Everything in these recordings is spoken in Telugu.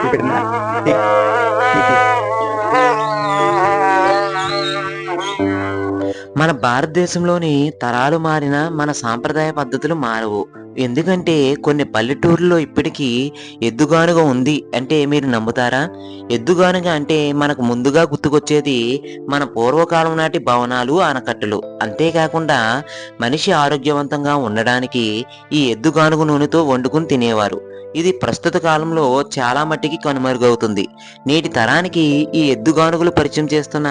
చూపెట్టిందా? మన భారతదేశంలోని తరాలు మారిన మన సాంప్రదాయ పద్ధతులు మారవు. ఎందుకంటే కొన్ని పల్లెటూరులో ఇప్పటికీ ఎద్దుగానుగ ఉంది అంటే మీరు నమ్ముతారా? ఎద్దుగానుగ అంటే మనకు ముందుగా గుర్తుకొచ్చేది మన పూర్వకాలం నాటి భవనాలు ఆనకట్టలు. అంతేకాకుండా మనిషి ఆరోగ్యవంతంగా ఉండడానికి ఈ ఎద్దుగానుగ నూనెతో వండుకుని తినేవారు. ఇది ప్రస్తుత కాలంలో చాలా మట్టికి కనుమరుగవుతుంది. నేటి తరానికి ఈ ఎద్దుగానుగలు పరిచయం చేస్తున్న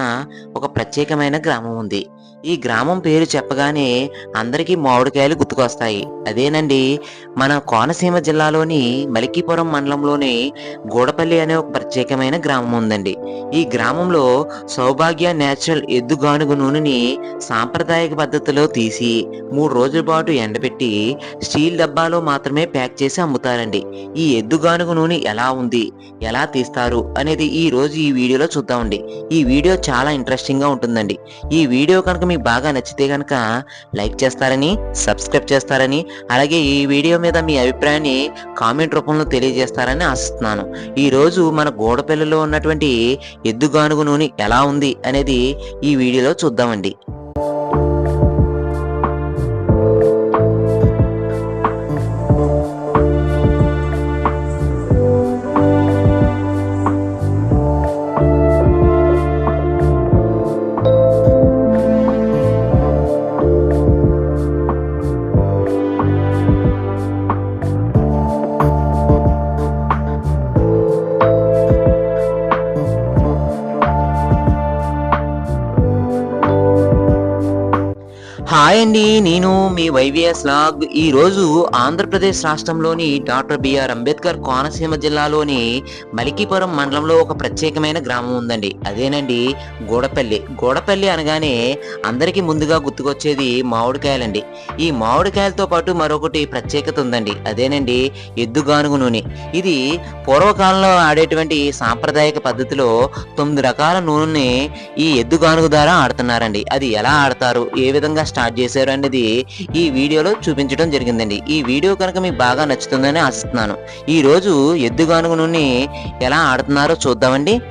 ఒక ప్రత్యేకమైన గ్రామం ఉంది. ఈ గ్రామం పేరు చెప్పగానే అందరికీ మామిడికాయలు గుర్తుకొస్తాయి. అదేనండి మన కోనసీమ జిల్లాలోని మలికీపురం మండలంలోని గూడపల్లి అనే ఒక ప్రత్యేకమైన గ్రామం ఉందండి. ఈ గ్రామంలో సౌభాగ్య నేచురల్ ఎద్దుగానుగు నూనెని సాంప్రదాయక పద్ధతిలో తీసి మూడు రోజుల పాటు ఎండబెట్టి స్టీల్ డబ్బాలో మాత్రమే ప్యాక్ చేసి అమ్ముతారండి. ఈ ఎద్దుగానుగు నూనె ఎలా ఉంది ఎలా తీస్తారు అనేది ఈ రోజు ఈ వీడియోలో చూద్దామండి. ఈ వీడియో చాలా ఇంట్రెస్టింగ్గా ఉంటుందండి. ఈ వీడియో కనుక మీకు బాగా నచ్చితే కనుక లైక్ చేస్తారని సబ్స్క్రైబ్ చేస్తారని అలాగే ఈ వీడియో మీద మీ అభిప్రాయాన్ని కామెంట్ రూపంలో తెలియజేస్తారని ఆశిస్తున్నాను. ఈ రోజు మన గోడపల్లిలో ఉన్నటువంటి ఎద్దుగానుగు నూనె ఎలా ఉంది అనేది ఈ వీడియోలో చూద్దామండి. మీ లాగ్ ఈ రోజు ఆంధ్రప్రదేశ్ రాష్ట్రంలోని డాక్టర్ బిఆర్ అంబేద్కర్ కోనసీమ జిల్లాలోని మలికీపురం మండలంలో ఒక ప్రత్యేకమైన గ్రామం ఉందండి. అదేనండి గూడపల్లి. గూడపల్లి అనగానే అందరికీ ముందుగా గుర్తుకొచ్చేది మామిడికాయలండి. ఈ మామిడికాయలతో పాటు మరొకటి ప్రత్యేకత ఉందండి. అదేనండి ఎద్దుగానుగు నూనె. ఇది పూర్వకాలంలో ఆడేటువంటి సాంప్రదాయక పద్ధతిలో తొమ్మిది రకాల నూనెని ఈ ఎద్దుగానుగు ద్వారా ఆడుతున్నారండి. అది ఎలా ఆడతారు? ఏ విధంగా స్టార్ట్ చేశారు అనేది ఈ వీడియోలో చూపించడం జరిగిందండి. ఈ వీడియో కనుక మీకు బాగా నచ్చుతుందని ఆశిస్తున్నాను. ఈ రోజు ఎద్దుగానుగు నుండి ఎలా ఆడుతున్నారో చూద్దామండి.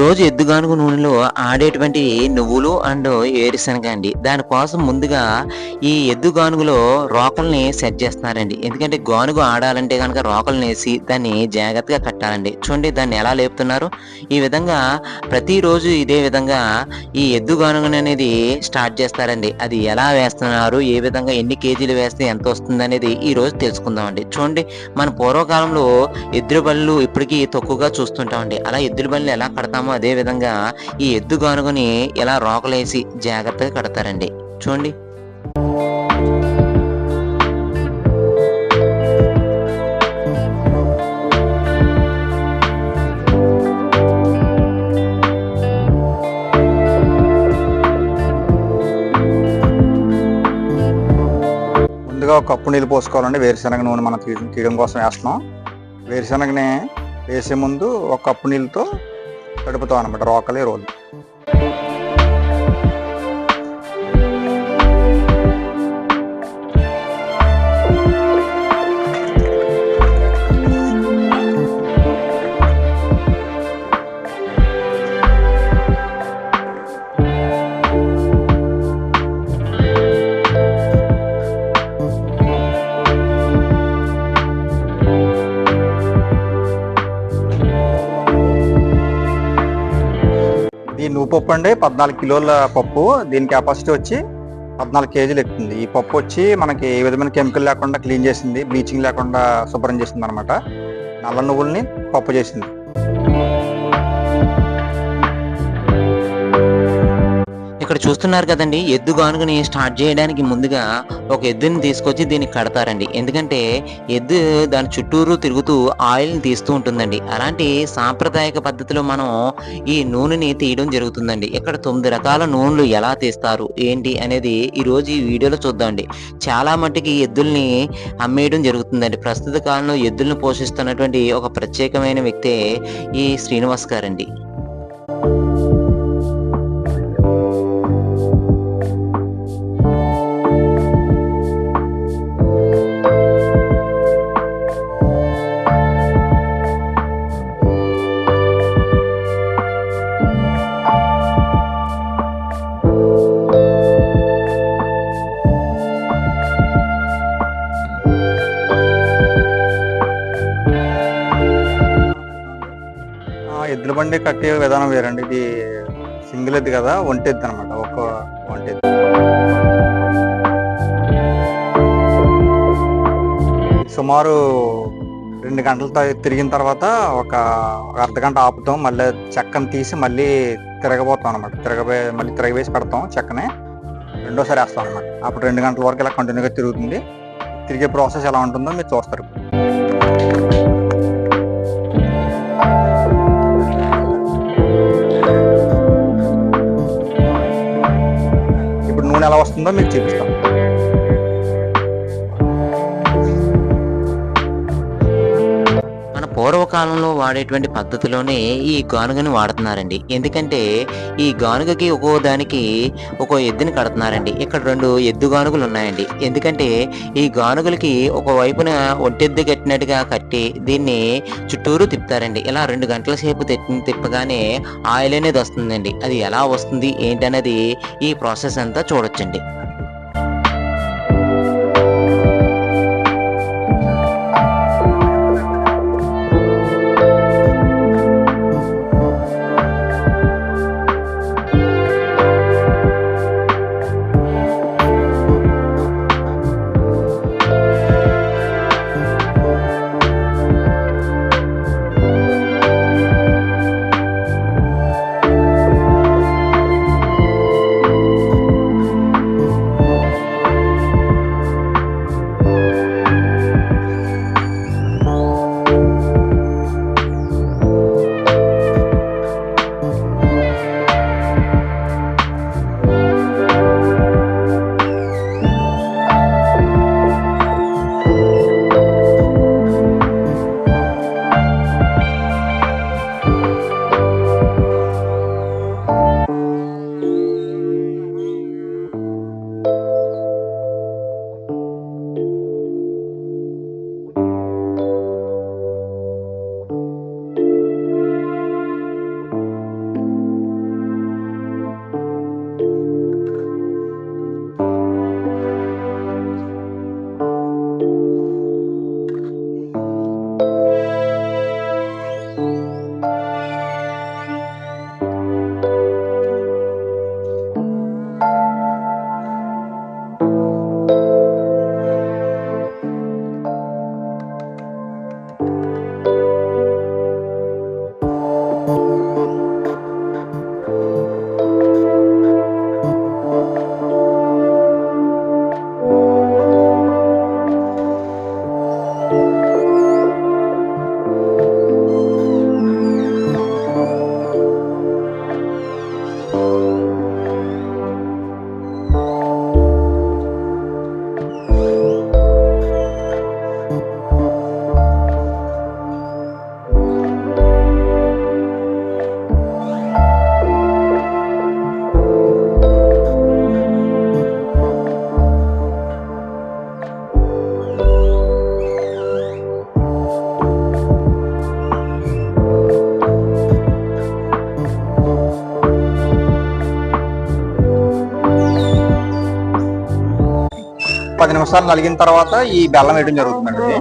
ఈరోజు రోజు ఎద్దుగానుగు నూనెలో ఆడేటువంటి నువ్వులు అండ్ ఏరుశనగ అండి దానికోసం ముందుగా ఈ ఎద్దు గానుగులో రోకల్ని సెట్ చేస్తున్నారండి. ఎందుకంటే గానుగు ఆడాలంటే కనుక రోకల్ని వేసి దాన్ని జాగ్రత్తగా కట్టాలండి. చూడండి దాన్ని ఎలా లేపుతున్నారు. ఈ విధంగా ప్రతిరోజు ఇదే విధంగా ఈ ఎద్దుగానుగుని అనేది స్టార్ట్ చేస్తారండి. అది ఎలా వేస్తున్నారు ఏ విధంగా ఎన్ని కేజీలు వేస్తే ఎంత వస్తుంది అనేది ఈ రోజు తెలుసుకుందామండి. చూడండి మన పూర్వకాలంలో ఎద్దుల బళ్ళు ఇప్పటికీ తక్కువగా చూస్తుంటామండి. అలా ఎద్దుల బళ్ళు ఎలా కడతామో అదే విధంగా ఈ ఎద్దు గానుగని ఇలా రోకలేసి జాగ్రత్తగా కడతారండి. చూడండి. ముందుగా ఒక కప్పు నీళ్ళు పోసుకోవాలండి. వేరుశనగ నూనె మనం తీయడం కోసం వేస్తున్నాం. వేరుశనగని వేసే ముందు ఒక కప్పు నీళ్ళతో తడుపుతాం అనమాట రోకలి రోలు నువ్వు పప్పు అండి పద్నాలుగు కిలోల పప్పు. దీని కెపాసిటీ వచ్చి పద్నాలుగు కేజీలు ఎక్కుతుంది. ఈ పప్పు వచ్చి మనకి ఏ విధమైన కెమికల్ లేకుండా క్లీన్ చేసింది బ్లీచింగ్ లేకుండా శుభ్రం చేసింది అనమాట నల్ల నువ్వుల్ని పప్పు చేసింది. ఇక్కడ చూస్తున్నారు కదండి. ఎద్దు గానుగని స్టార్ట్ చేయడానికి ముందుగా ఒక ఎద్దుని తీసుకొచ్చి దీన్ని కడతారండి. ఎందుకంటే ఎద్దు దాని చుట్టూరు తిరుగుతూ ఆయిల్ని తీస్తూ ఉంటుందండి. అలాంటి సాంప్రదాయక పద్ధతిలో మనం ఈ నూనెని తీయడం జరుగుతుందండి. ఇక్కడ తొమ్మిది రకాల నూనెలు ఎలా తీస్తారు ఏంటి అనేది ఈరోజు ఈ వీడియోలో చూద్దామండి. చాలా మట్టుకి ఎద్దుల్ని అమ్మేయడం జరుగుతుందండి. ప్రస్తుత కాలంలో ఎద్దుల్ని పోషిస్తున్నటువంటి ఒక ప్రత్యేకమైన వ్యక్తే ఈ శ్రీనివాస్ గారండి. కట్టే అండి ఇది సింగిల్ ఎద్దు కదా ఒంటి అనమాట ఒక ఒంటి సుమారు రెండు గంటలు తిరిగిన తర్వాత ఒక అర్ధ గంట ఆపుతాం. మళ్ళీ చెక్కను తీసి మళ్ళీ తిరగబోతాం అనమాట తిరగబే మళ్ళీ తిరగవేసి పెడతాం చెక్కనే. రెండోసారి వేస్తాం అనమాట అప్పుడు రెండు గంటల వరకు ఇలా కంటిన్యూగా తిరుగుతుంది. తిరిగే ప్రాసెస్ ఎలా ఉంటుందో మీరు చూస్తారు. ఎలా వస్తుందో మీకు చూపిస్తాం. పూర్వకాలంలో వాడేటువంటి పద్ధతిలోనే ఈ గానుగని వాడుతున్నారండి. ఎందుకంటే ఈ గానుగకి ఒక్కో దానికి ఒక్కో ఎద్దుని కడుతున్నారండి. ఇక్కడ రెండు ఎద్దు గానుగలు ఉన్నాయండి. ఎందుకంటే ఈ గానుగలకి ఒక వైపున ఒంటెద్దు కట్టినట్టుగా కట్టి దీన్ని చుట్టూరు తిప్పుతారండి. ఇలా రెండు గంటల సేపు తిప్పగానే ఆయిల్ అనేది వస్తుందండి. అది ఎలా వస్తుంది ఏంటనేది ఈ ప్రాసెస్ అంతా చూడొచ్చండి. నిమిషాలు నలిగిన తర్వాత ఈ బెల్లం వేయడం జరుగుతుందండి.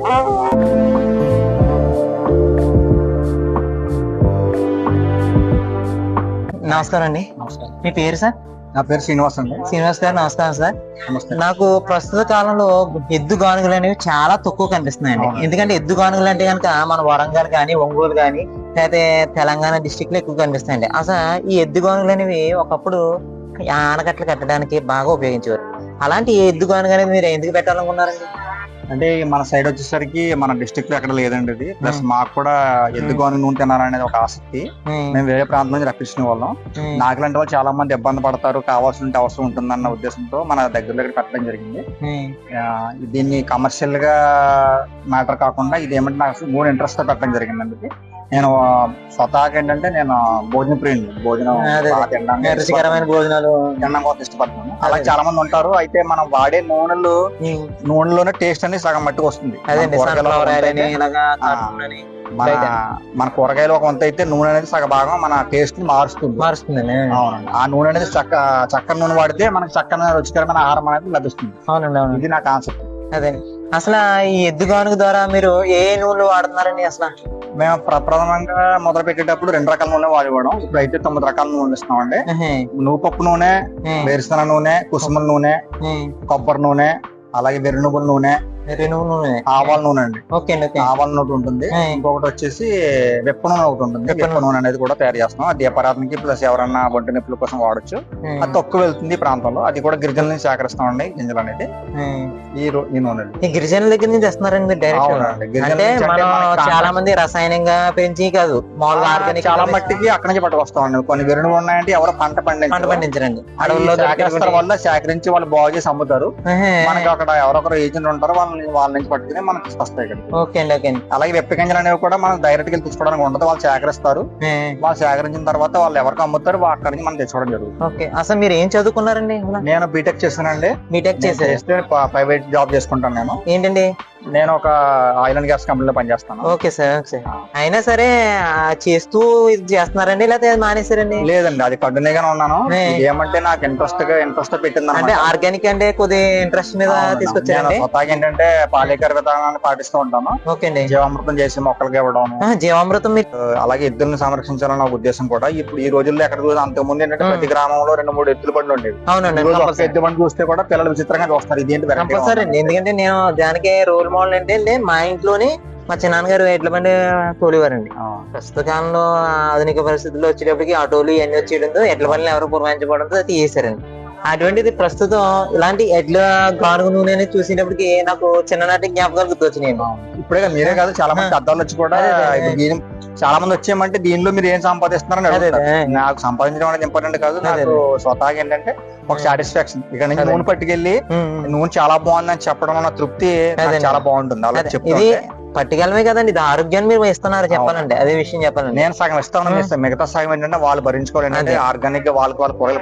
నమస్కారం అండి. నమస్కారం. మీ పేరు సార్? నా పేరు శ్రీనివాస్ అండి. శ్రీనివాస్ గారు నమస్కారం సార్. నమస్తే. నాకు ప్రస్తుత కాలంలో ఎద్దు గానుగలు అనేవి చాలా తక్కువ కనిపిస్తున్నాయండి. ఎందుకంటే ఎద్దు గానుగలు అంటే కనుక మన వరంగల్ కానీ ఒంగోలు కానీ లేకపోతే తెలంగాణ డిస్టిక్లో ఎక్కువ కనిపిస్తాయండి. అసలు ఈ ఎద్దు గానుగలు అనేవి ఒకప్పుడు ఆనకట్టలు కట్టడానికి బాగా ఉపయోగించేవారు. అలాంటి ఈ ఎద్దు గానుగ అనేది మీరు ఎందుకు పెట్టాలనుకున్నారండి? అంటే మన సైడ్ వచ్చేసరికి మన డిస్ట్రిక్ట్లో ఎక్కడ లేదండి ఇది. ప్లస్ మాకు కూడా ఎద్దుకోని నూనె తినాలనేది ఒక ఆసక్తి. మేము. వేరే ప్రాంతం నుంచి రప్పించిన వాళ్ళం. ఉమ్, నాకులాంటి వాళ్ళు చాలా మంది ఇబ్బంది పడతారు కావాల్సిన అవసరం ఉంటుందన్న ఉద్దేశంతో మన దగ్గర దగ్గర పెట్టడం జరిగింది. దీన్ని కమర్షియల్గా మ్యాటర్ కాకుండా ఇది ఏమంటే నాకు మూడు ఇంట్రెస్ట్తో పెట్టడం జరిగింది ఇది నేను స్వతహాగా ఏంటంటే నేను భోజన ప్రియుని భోజనం అదే. బాగా తినడానికి రుచికరమైన భోజనాలు. తినడం కోసం ఇష్టపడుతున్నాను అలా. చాలా మంది ఉంటారు. అయితే మనం వాడే నూనెలు నూనెలోనే టేస్ట్ అనేది సగం మట్టుకు వస్తుంది. మన మన కూరగాయలు ఒక వంత అయితే నూనె అనేది సగ భాగం మన టేస్ట్ని మారుస్తుంది. మారుస్తుందండి అవునండి. ఆ నూనె అనేది చక్క చక్కని నూనె వాడితే మనకి చక్కని రుచికరమైన ఆహారం అనేది లభిస్తుంది. అవునండి ఇది నా కాన్సెప్ట్ అదే. అసలు ఈ ఎద్దు గానుగ ద్వారా మీరు ఏ నూనెలు వాడుతున్నారండి అసలు? మేము ప్రప్రథమంగా మొదలు పెట్టేటప్పుడు రెండు రకాల నూనె వాడేవాడు ఇప్పుడు అయితే తొమ్మిది రకాల నూనె ఇస్తున్నామండి. ఉహు, నువ్వుపప్పు నూనె ఉమ్, వేరుశనగ నూనె కుసుమల నూనె కొబ్బరి నూనె అలాగే వెర్నుగుల నూనె రెనుగు నూనె ఆవాల నూనె అండి. ఓకే అండి ఓకే. ఆవాల నూనె ఉంటుంది. ఇంకొకటి వచ్చేసి వెప్ప నూనె ఒకటి ఉంటుంది. వెప్ప నూనె అనేది కూడా తయారు చేస్తున్నాం. అది దీపారాధనకి ప్లస్ ఎవరన్నా ఒంటి నొప్పుల కోసం వాడచ్చు. అది తక్కువ వెళ్తుంది ఈ ప్రాంతంలో. అది కూడా గిరిజనుల నుంచి సేకరిస్తామండి గింజలు అనేది. ఈ నూనె ఈ గిరిజనుల దగ్గర నుంచి తెస్తున్నారండి డైరెక్ట్ అంటే మనం చాలా మంది రసాయనంగా పెంచి కాదు మామూలుగా ఆర్గానిక్ చాలా మట్టికి అక్కడి నుంచి పట్టుకొస్తామండి. కొన్ని వెరుడు ఉన్నాయంటే ఎవరు పంట పంట పండించారు పండించరండి అడవుల్లో సేకరిస్తారు వల్ల సేకరించి వాళ్ళు బాగు చేసి అమ్ముతారు. మనకి అక్కడ ఎవరొకరు ఏజెంట్ ఉంటారు వాళ్ళని వాళ్ళ నుంచి పట్టుకుని మనకి తీసుకొస్తాయి ఇక్కడ ఓకే అండి ఓకే అండి. అలాగే వెప్ప గింజలు అనేవి కూడా మనం డైరెక్ట్గా తీసుకోవడానికి ఉండదు వాళ్ళు సేకరిస్తారు. వాళ్ళు సేకరించిన తర్వాత వాళ్ళు ఎవరికి అమ్ముతారు అక్కడి నుంచి మనం తెచ్చుకోవడం జరుగుతుంది. ఓకే. అసలు మీరు ఏం చదువుకున్నారండి నేను బీటెక్ చేశానండి. బీటెక్ చేస్తే ప్రైవేట్ జాబ్ చేసుకుంటాను నేను. ఏంటండి? నేను ఒక ఆయిల్ అండ్ గ్యాస్ కంపెనీలో పనిచేస్తాను. Okay sir okay sir. అయినా సరే చేస్తూ ఇది చేస్తున్నారండి లేకపోతే అది మానేశారండి? లేదండి అది కంటిన్యూగానే ఉన్నాను. ఇది ఏమంటే నాకు ఇంట్రెస్ట్గా ఇంట్రెస్ట్ పెట్టింది అంటే ఆర్గానిక్ అంటే కొద్ది ఇంట్రెస్ట్ మీద నేను తీసుకొచ్చారండి? స్వతహాగా ఏంటంటే పాలేకర విధానాన్ని పాటిస్తూ ఉంటాను. ఓకే అండి. జీవామృతం చేసి మొక్కలకి ఇవ్వడం జీవామృతం అలాగే ఎద్దుల్ని సంరక్షించాలన్న ఒక ఉద్దేశం కూడా. ఇప్పుడు ఈ రోజుల్లో ఎక్కడ చూసినా అంతకుముందు ఏంటంటే. ప్రతి గ్రామంలో రెండు మూడు ఎద్దుల బండ్లు ఉండేవి. అవునండి ఎద్దు బండి చూస్తే కూడా పిల్లలు విచిత్రంగా చూస్తారు. అండి. ఉంది. ఎందుకంటే నేను దానికి రోల్ మోడల్ అంటే మా ఇంట్లోనే మా చిన్నాన్నగారు ఎడ్ల బండి తోలేవారండి. ప్రస్తుత కాలంలో ఆధునిక పరిస్థితుల్లో వచ్చేటప్పటికి ఆటోలు ఇవన్నీ వచ్చేయడంతో ఎడ్ల బండ్లు ఎవరు పురమాయించబడంతో అది తీసేశారండి. అటువంటిది ప్రస్తుతం ఇలాంటి ఎడ్ల గానుగ నూనె అనేది చూసేటప్పటికి నాకు చిన్ననాటి జ్ఞాపకాలు గుర్తొచ్చినాయండి. ఇప్పుడే మీరే కాదు చాలా మంది పెద్దవాళ్ళు వచ్చి కూడా చాలా మంది వచ్చేయమంటే దీనిలో మీరు ఏం సంపాదిస్తున్నారని. నాకు సంపాదించడం అనేది ఇంపార్టెంట్ కాదు నాకు స్వతహాగా ఏంటంటే ఒక. సాటిస్ఫాక్షన్ ఇక నుంచి అదే. నూనె పట్టుకెళ్ళి ఉమ్. నూనె చాలా బాగుందని చెప్పడం అన్న తృప్తి. చాలా బాగుంటుంది అలా అదే. పట్టుకెళ్ళమే కదండి. ఇది ఆరోగ్యాన్ని మీరు ఇస్తున్నారు చెప్పాలంటే. అదే విషయం చెప్పాలండి నేను సగం ఇస్తాను మిగతా సగం ఏంటంటే వాళ్ళు భరించుకోవాలి. ఆర్గానిక్గా వాళ్ళకి వాళ్ళు కూరలు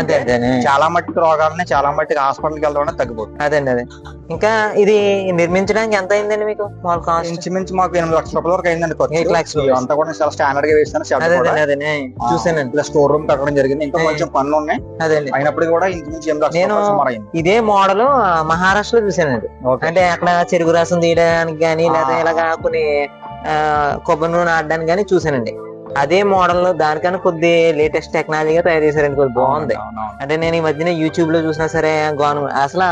అదే చాలా మట్టికి రోగాలని చాలా మట్టికి హాస్పిటల్కి వెళ్ళడం తగ్గిపోతుంది. అదండి అదే. ఇంకా ఇది నిర్మించడానికి ఎంత అయిందండి మీకు ఇంచుమించు మాకు ఎనిమిది లక్షల రూపాయల వరకు అయిందండి lakhs ఇది అంతా కూడా చాలా స్టాండర్డ్గా వేస్తాను చూసానండి ఇలా స్టోర్ రూమ్ కట్టడం జరిగింది. ఇంకా. కొంచెం పనులు ఉన్నాయి. అదండి అయినప్పటికీ కూడా ఇంచుమించు ఎనిమిది లక్షల నేను- ఇదే మోడల్ మహారాష్ట్రలో చూసానండి అంటే అక్కడ చెరుకు రసం తీయడానికి కానీ లేదా. ఇలాగా కొన్ని ఆ, కొబ్బరి నూనె ఆడడానికి కానీ చూసానండి అదే మోడల్లో దానికన్నా కొద్ది లేటెస్ట్ టెక్నాలజీగా తయారు చేశారండి కొద్ది బాగుంది. అంటే నేను ఈ మధ్యన యూట్యూబ్లో చూసినా సరే గాను అసలు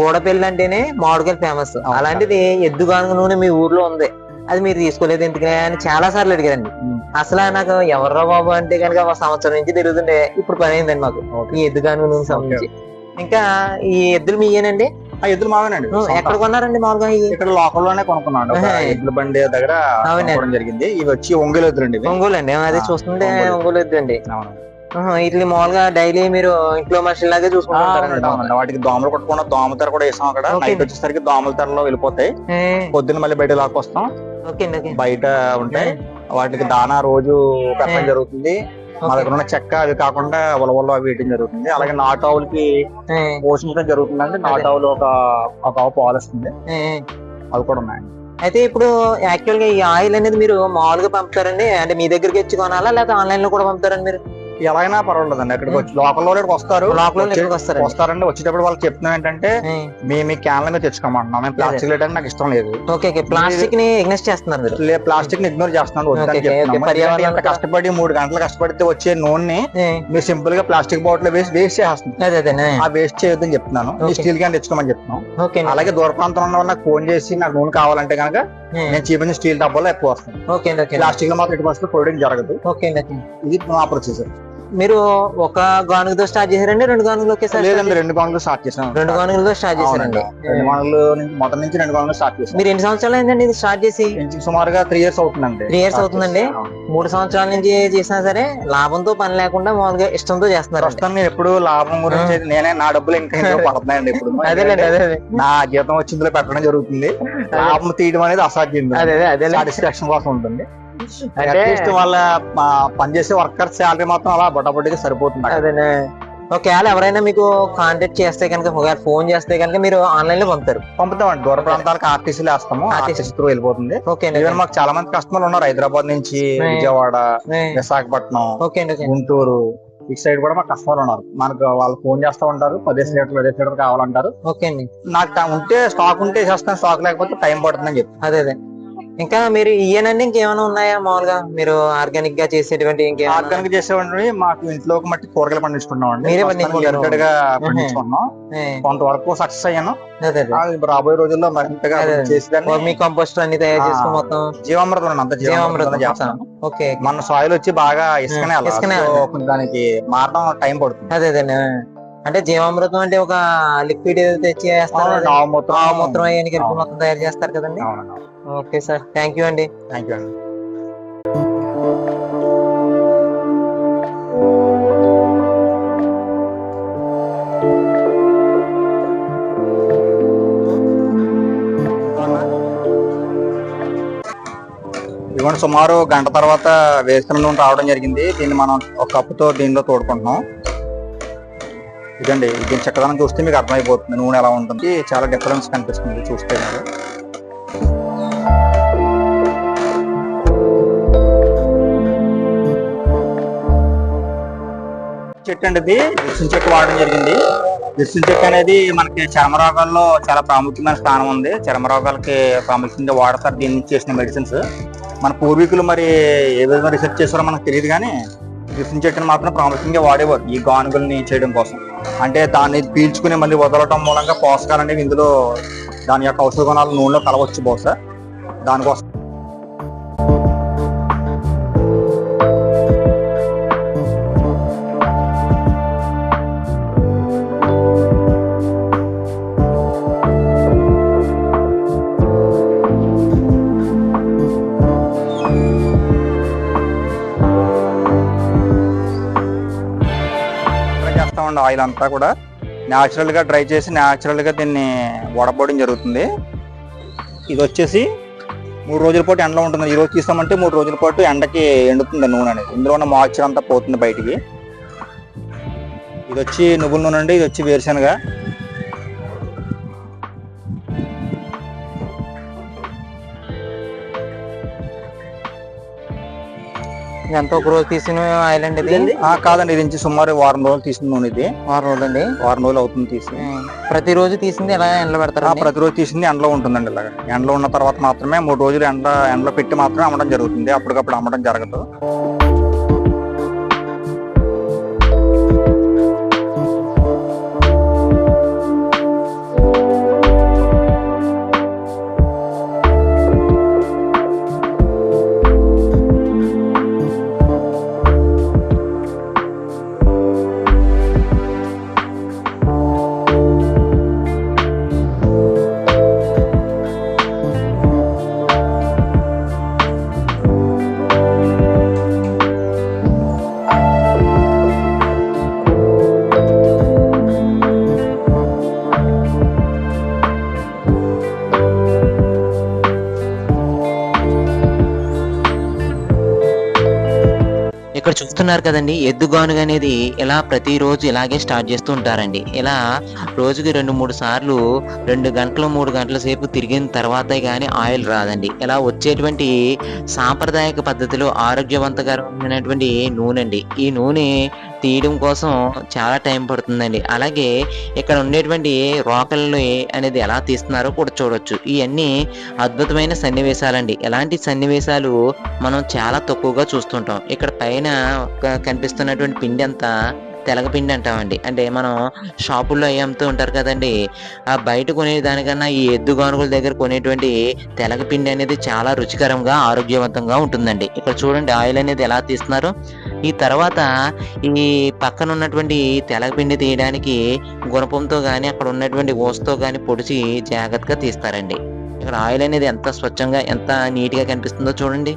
గోడపెల్లి అంటేనే మామిడికాయలు ఫేమస్. అలాంటిది ఎద్దు గానుగ నూనె మీ ఊర్లో ఉంది అది మీరు తీసుకోలేదు ఎందుకని అని చాలా సార్లు అడిగారండి. అసలు నాకు ఎవర్రా బాబు అంటే కనుక ఒక సంవత్సరం నుంచి తిరుగుతుండే ఇప్పుడు పని అయిందండి మాకు. ఈ ఎద్దు గానుగ నూనె సంబంధించి ఇంకా ఈ ఎద్దులు మీయేనండి ఆ ఎద్దులు మావేనండి. ఎక్కడ. కొన్నారండి మామూలుగా ఇక్కడ లోకల్లోనే కొనుక్కున్నాను. ఎద్దుల బండి దగ్గర జరిగింది. ఇవి వచ్చి ఒంగోలు ఎద్దులండి ఇవి. ఒంగోలు అండి అదే చూస్తుంటే ఒంగోలు. ఎద్దు అండి అవును. ఇట్లా మామూలుగా డైలీ మీరు ఇంట్లో మనుషుల లాగే అవునండి. వాటికి దోమలు కొట్టుకున్న దోమ తెర కూడా వేసాం అక్కడ. నైట్ వచ్చేసరికి దోమల తెరలో వెళ్ళిపోతాయి. పొద్దున్న మళ్ళీ బయట లాక్కొస్తాం. అండి బయట ఉంటాయి. వాటికి దానా రోజు పెట్టడం. జరుగుతుంది. మా దగ్గర ఉన్న చెక్క అది కాకుండా ఉలవల్లో అవి వేయడం జరుగుతుంది. అలాగే నాటు ఆవులకి ఏ, పోషించడం జరుగుతుంది అంటే నాటు అదే. ఆవులు ఒక ఒక ఆవు పాలిస్తుంది. అవి కూడా ఉన్నాయి అయితే ఇప్పుడు యాక్చువల్గా ఈ ఆయిల్ అనేది మీరు మామూలుగా పంపుతారండి? అంటే మీ దగ్గరికి వచ్చి కొనాలా? లేకపోతే ఆన్లైన్లో కూడా పంపుతారండి మీరు? ఎలాగైనా పర్వాలేదండి. అక్కడికి వచ్చి ఇక్కడికి వస్తారు. వచ్చి- ఎక్కడికి వస్తారండి? వచ్చేటప్పుడు వాళ్ళకి చెప్తున్నాం ఏంటంటే మేము మీ క్యాన్ల మీద తెచ్చుకోమంటున్నాం. మేము ప్లాస్టిక్ లేటంటే నాకు ఇష్టం లేదు. ఓకే ప్లాస్టిక్ని ఎగ్నెస్ట్ చేస్తున్నారు ప్లాస్టిక్ని ఇగ్నోర్ చేస్తున్నాను. ఎంత కష్టపడి మూడు గంటలు కష్టపడితే వచ్చే నూనె మీరు సింపుల్గా ప్లాస్టిక్ బాటిల్ వేసి వేస్ట్ అదే ఆ వేస్ట్ చేయొద్దని చెప్తున్నాను. మీ. స్టీల్ క్యాన్ తెచ్చుకోమని చెప్తున్నాం. అలాగే దూర ప్రాంతంలో ఉన్న వాళ్ళు నాకు ఫోన్ చేసి నాకు నూనె కావాలంటే కనుక నేను చూపించిన స్టీల్ డబ్బాలో ఎక్కువ వస్తాను. ప్లాస్టిక్లో మాత్రం ఎటు పరిస్థితుల్లో ప్రొడక్ట్ జరగదు. ఇది మా ప్రొసీజర్ మీరు ఒక గానుగతో స్టార్ట్ చేశారండి? రెండు గానుగలు ఒకేసారి లేదండి రెండు గంటలు స్టార్ట్ చేసాం చేశారా? రెండు గానుగలతో స్టార్ట్ చేశారండి. రెండు నుంచి మొదటి నుంచి రెండు గంటలు స్టార్ట్ చేసాం మీరు ఎన్ని సంవత్సరాలు అయిందండి ఇది స్టార్ట్ చేసి? సుమారుగా త్రీ ఇయర్స్ అవుతుందండి. Three years అవుతుందండి? మూడు సంవత్సరాల నుంచి చేసినా సరే లాభంతో పని లేకుండా మామూలుగా ఇష్టంతో చేస్తున్నారు ప్రస్తుతం నేను ఎప్పుడు లాభం గురించి నేనే నా డబ్బులు ఇంకా పడుతున్నాయండి ఇప్పుడు. అదేలేండి అదే అదే నా జీతం వచ్చిందిలో పెట్టడం జరుగుతుంది. లాభం తీయడం అనేది అసాధ్యం. అదే అదే అదే సాటిస్ఫాక్షన్ కోసం ఉంటుంది. అట్లీస్ట్ వాళ్ళ పనిచేసే వర్కర్ శాలరీ మాత్రం అలా బొట్టబొట్టిగా సరిపోతుంది. అదేనే. ఒకవేళ ఎవరైనా మీకు కాంటాక్ట్ చేస్తే కనుక ఒకవేళ ఫోన్ చేస్తే కనుక మీరు ఆన్లైన్లో పంపుతారు. పంపుతామండి దూర ప్రాంతాలకు ఆర్టీసీలు వేస్తాము. ఆర్టీసీ. త్రూ వెళ్ళిపోతుంది. ఓకే అండి ఈవెన్ మాకు చాలా మంది కస్టమర్లు ఉన్నారు హైదరాబాద్ నుంచి. విజయవాడ విశాఖపట్నం ఓకే గుంటూరు ఇటు సైడ్ కూడా మా కస్టమర్లు ఉన్నారు. మనకు వాళ్ళు ఫోన్ చేస్తూ ఉంటారు పదిహేను లీటర్లు పదిహేను లీటర్లు కావాలంటారు. ఓకే అండి. నాకు ఉంటే స్టాక్ ఉంటే చేస్తాను స్టాక్ లేకపోతే టైం పడుతుందని చెప్పి. అదే అదే. ఇంకా మీరు ఇయ్యనండి ఇంకేమైనా ఉన్నాయా మామూలుగా? మీరు ఆర్గానిక్గా చేసేటువంటి ఇంకేమైనా? ఆర్గానిక్ చేసేవండి మాకు ఇంట్లోకి మట్టి కూరగాయలు పండించుకున్నాం అండి. మీరే గా పండించుకున్నాం. కొంతవరకు సక్సెస్ అయ్యాను. రాబోయే రోజుల్లో మరింతగా. చేసేదాన్ని. మీ కంపోస్ట్ అన్ని తయారు చేసుకుని మొత్తం జీవామృతం అంత జీవామృతం చేస్తాను. ఓకే. మన సాయిల్ వచ్చి బాగా ఇసుకనే ఇసుకనే దానికి మారడం టైం పడుతుంది. అదే అదే. అంటే జీవామృతం అంటే ఒక లిక్విడ్ తెచ్చి వేస్తారు అవునండి, కదా? ఆవు మూత్రం. ఆవు మూత్రం అవన్నీ కలిపి అవును. మొత్తం తయారు చేస్తారు కదండి? Okay sir. థ్యాంక్ యూ అండి. థ్యాంక్ యూ అండి. ఇదిగోండి సుమారు గంట తర్వాత వేసిన నూనె రావడం జరిగింది. దీన్ని మనం ఒక కప్పుతో దీనిలో తోడుకుంటున్నాం. ఇదండి దీని చక్కదనం చూస్తే మీకు అర్థమైపోతుంది నూనె ఎలా ఉంటుంది. చాలా డిఫరెన్స్ కనిపిస్తుంది చూస్తే మీరు చెట్టు అండి ఇది. విష్ణు చెట్టు వాడడం జరిగింది. విష్ణు చెట్టు అనేది మనకి చర్మ రోగాల్లో చాలా ప్రాముఖ్యమైన స్థానం ఉంది. చర్మ రోగాలకి ప్రాముఖ్యంగా వాడతారు దీని నుంచి చేసిన మెడిసిన్స్ మన పూర్వీకులు మరి ఏ విధంగా రీసెర్చ్ చేశారో మనకు తెలియదు కానీ విష్ణు చెట్టుని మాత్రం ప్రాముఖ్యంగా వాడేవారు ఈ గానుగుల్ని చేయడం కోసం. అంటే దాన్ని పీల్చుకుని మళ్ళీ వదలటం మూలంగా పోషకాలు అనేవి ఇందులో దాని యొక్క ఔషధ గుణాలు నూనెలో కలవచ్చు బహుశా. దానికోసం ఆయిల్ అంతా కూడా న్యాచురల్గా డ్రై చేసి న్యాచురల్గా దీన్ని వడపోవడం జరుగుతుంది. ఇది వచ్చేసి మూడు రోజుల పాటు ఎండలో ఉంటుంది. ఈ రోజు తీసామంటే మూడు రోజుల పాటు ఎండకి ఎండుతుంది నూనె అనేది. ఇందులో ఉన్న మాయిశ్చర్ అంతా పోతుంది బయటికి. ఇది వచ్చి నువ్వుల నూనె అండి ఇది వచ్చి వేరుశనగ. ఎంత ఒక రోజు తీసిన ఆయిల్ అండి ఇది ఆ, కాదండి ఇది నుంచి సుమారు వారం రోజులు తీసిన నూనె ఇది. వారం రోజులు అండి వారం రోజులు అవుతుంది తీసి. ప్రతిరోజు తీసింది ఎలా ఎండలో ఆ, పెడతారు ప్రతిరోజు తీసింది ఎండలో ఉంటుందండి ఇలాగ. ఎండలో ఉన్న తర్వాత మాత్రమే మూడు రోజులు ఎండ ఎండలో పెట్టి మాత్రమే అమ్మడం జరుగుతుంది. అప్పటికప్పుడు అమ్మడం జరగదు. చూస్తున్నారు కదండి. ఎద్దుగానుగ అనేది ఇలా ప్రతిరోజు ఇలాగే స్టార్ట్ చేస్తూ ఉంటారండి. ఇలా రోజుకి రెండు మూడు సార్లు రెండు గంటలు మూడు గంటల సేపు తిరిగిన తర్వాతే కానీ ఆయిల్ రాదండి. ఇలా వచ్చేటువంటి సాంప్రదాయక పద్ధతిలో ఆరోగ్యవంతకరమైనటువంటి నూనె అండి ఈ నూనె తీయడం కోసం చాలా టైం పడుతుందండి. అలాగే ఇక్కడ ఉండేటువంటి రోకళ్ళు అనేది ఎలా తీస్తున్నారో కూడా చూడొచ్చు. ఇవన్నీ అద్భుతమైన సన్నివేశాలండి. ఎలాంటి సన్నివేశాలు మనం చాలా తక్కువగా చూస్తుంటాం. ఇక్కడ పైన ఒక కనిపిస్తున్నటువంటి పిండి అంతా తెలగపిండి అంటామండి. అంటే మనం షాపుల్లో అవి అమ్ముతూ ఉంటారు కదండి. ఆ బయట కొనే దానికన్నా ఈ ఎద్దు గానుగుల దగ్గర కొనేటువంటి తెలగపిండి అనేది చాలా రుచికరంగా ఆరోగ్యవంతంగా ఉంటుందండి. ఇక్కడ చూడండి ఆయిల్ అనేది ఎలా తీస్తున్నారు. ఈ తర్వాత ఈ పక్కన ఉన్నటువంటి తెలగపిండి తీయడానికి గుణపంతో కానీ అక్కడ ఉన్నటువంటి ఓస్తో కానీ పొడిచి జాగ్రత్తగా తీస్తారండి. ఇక్కడ ఆయిల్ అనేది ఎంత స్వచ్ఛంగా ఎంత నీట్గా కనిపిస్తుందో చూడండి.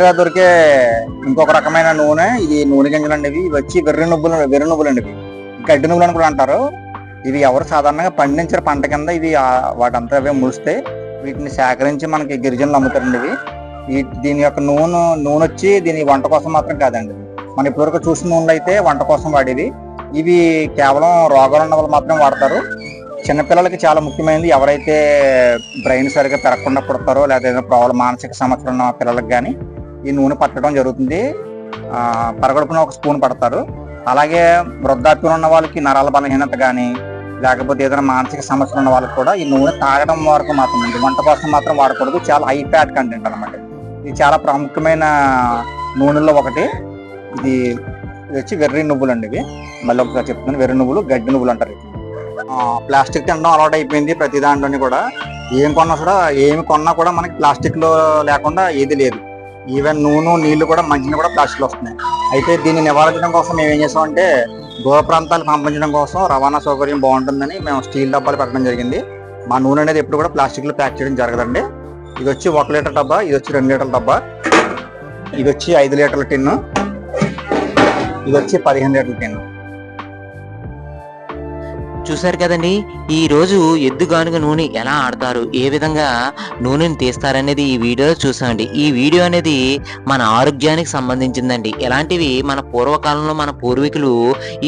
దగ్గర దొరికే ఇంకొక రకమైన నూనె ఇది నూనె గింజలు అండి ఇవి వచ్చి వెర్రి నువ్వులు వెర్రి నువ్వులు అండి ఇవి గడ్డి నువ్వులు అని కూడా అంటారు. ఇవి ఎవరు సాధారణంగా పండించిన పంట కింద. ఇది వాటంతా అవే ముడిస్తే వీటిని సేకరించి మనకి గిరిజనులు అమ్ముతారండి ఇవి. దీని యొక్క నూనె నూనె వచ్చి దీని వంట కోసం మాత్రం కాదండి. మనం ఇప్పటివరకు చూసిన నూనెలు అయితే వంట కోసం వాడేది ఇవి కేవలం రోగాలు ఉన్న వాళ్ళు మాత్రం వాడతారు. చిన్నపిల్లలకి చాలా ముఖ్యమైనది ఎవరైతే బ్రెయిన్ సరిగ్గా పెరగకుండా పుడతారో లేదా ఏదైనా ప్రాబ్లం మానసిక సమస్యలు ఉన్న పిల్లలకి కానీ ఈ నూనె పట్టడం జరుగుతుంది. పరగడుపున ఒక స్పూన్ పడతారు. అలాగే వృద్ధాప్యం ఉన్న వాళ్ళకి నరాల బలహీనత కానీ లేకపోతే ఏదైనా మానసిక సమస్యలు ఉన్న వాళ్ళకి కూడా ఈ నూనె తాగడం వరకు మాత్రం అండి. వంట కోసం మాత్రం వాడకూడదు. చాలా హై ఫ్యాట్ కంటెంట్ అనమాట ఇది. చాలా ప్రాముఖ్యమైన నూనెల్లో ఒకటి. ఇది ఇది వచ్చి వెర్రి నువ్వులు అండి ఇవి. మళ్ళీ ఒకసారి చెప్తున్నాను. వెర్రి నువ్వులు గడ్డి నువ్వులు అంటారు ప్లాస్టిక్ తినడం అలవాటు అయిపోయింది ప్రతి దాంట్లోని కూడా. ఏం కొన్నా కూడా ఏమి కొన్నా కూడా మనకి ప్లాస్టిక్లో లేకుండా ఏది లేదు. ఈవెన్ నూనె నీళ్ళు కూడా మంచిని కూడా ప్లాస్టిక్లో వస్తున్నాయి. అయితే దీన్ని నివారించడం కోసం మేము ఏం చేసామంటే దూర ప్రాంతాలకు పంపించడం కోసం రవాణా సౌకర్యం బాగుంటుందని మేము స్టీల్ డబ్బాలు పెట్టడం జరిగింది. మా నూనె అనేది ఎప్పుడు కూడా ప్లాస్టిక్లో ప్యాక్ చేయడం జరగదండి. ఇది వచ్చి ఒక లీటర్ డబ్బా ఇది వచ్చి రెండు లీటర్ల డబ్బా ఇది వచ్చి ఐదు లీటర్ల టిన్ను ఇది వచ్చి పదిహేను లీటర్ల టిన్ను. చూశారు కదండి? ఈ రోజు నూనె ఎలా ఆడతారు? ఏ విధంగా నూనెని తీస్తారనేది ఈ వీడియోలో చూసామండి ఈ వీడియో అనేది మన ఆరోగ్యానికి సంబంధించిందండి. ఎలాంటివి మన పూర్వకాలంలో మన పూర్వీకులు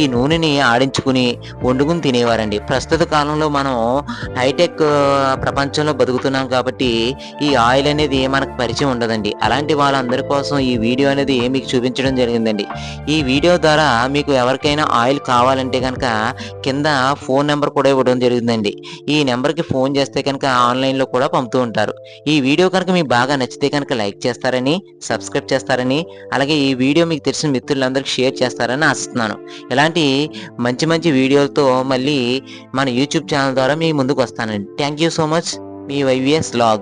ఈ నూనెని ఆడించుకుని వండుకుని తినేవారండి. ప్రస్తుత కాలంలో మనం హైటెక్ ప్రపంచంలో బతుకుతున్నాం కాబట్టి ఈ ఆయిల్ అనేది మనకు పరిచయం ఉండదండి. అలాంటి వాళ్ళందరి కోసం ఈ వీడియో అనేది మీకు చూపించడం జరిగిందండి. ఈ వీడియో ద్వారా మీకు ఎవరికైనా ఆయిల్ కావాలంటే కనుక కింద ఫోన్ నెంబర్ కూడా ఇవ్వడం జరుగుతుందండి ఈ నెంబర్కి ఫోన్ చేస్తే కనుక ఆన్లైన్లో కూడా పంపుతూ ఉంటారు. ఈ వీడియో కనుక మీకు బాగా నచ్చితే కనుక లైక్ చేస్తారని సబ్స్క్రైబ్ చేస్తారని అలాగే ఈ వీడియో మీకు తెలిసిన మిత్రులందరికీ షేర్ చేస్తారని ఆశిస్తున్నాను. ఇలాంటి మంచి మంచి వీడియోలతో మళ్ళీ మన యూట్యూబ్ ఛానల్ ద్వారా మీ ముందుకు వస్తానండి. Thank you so much. Me YVS log.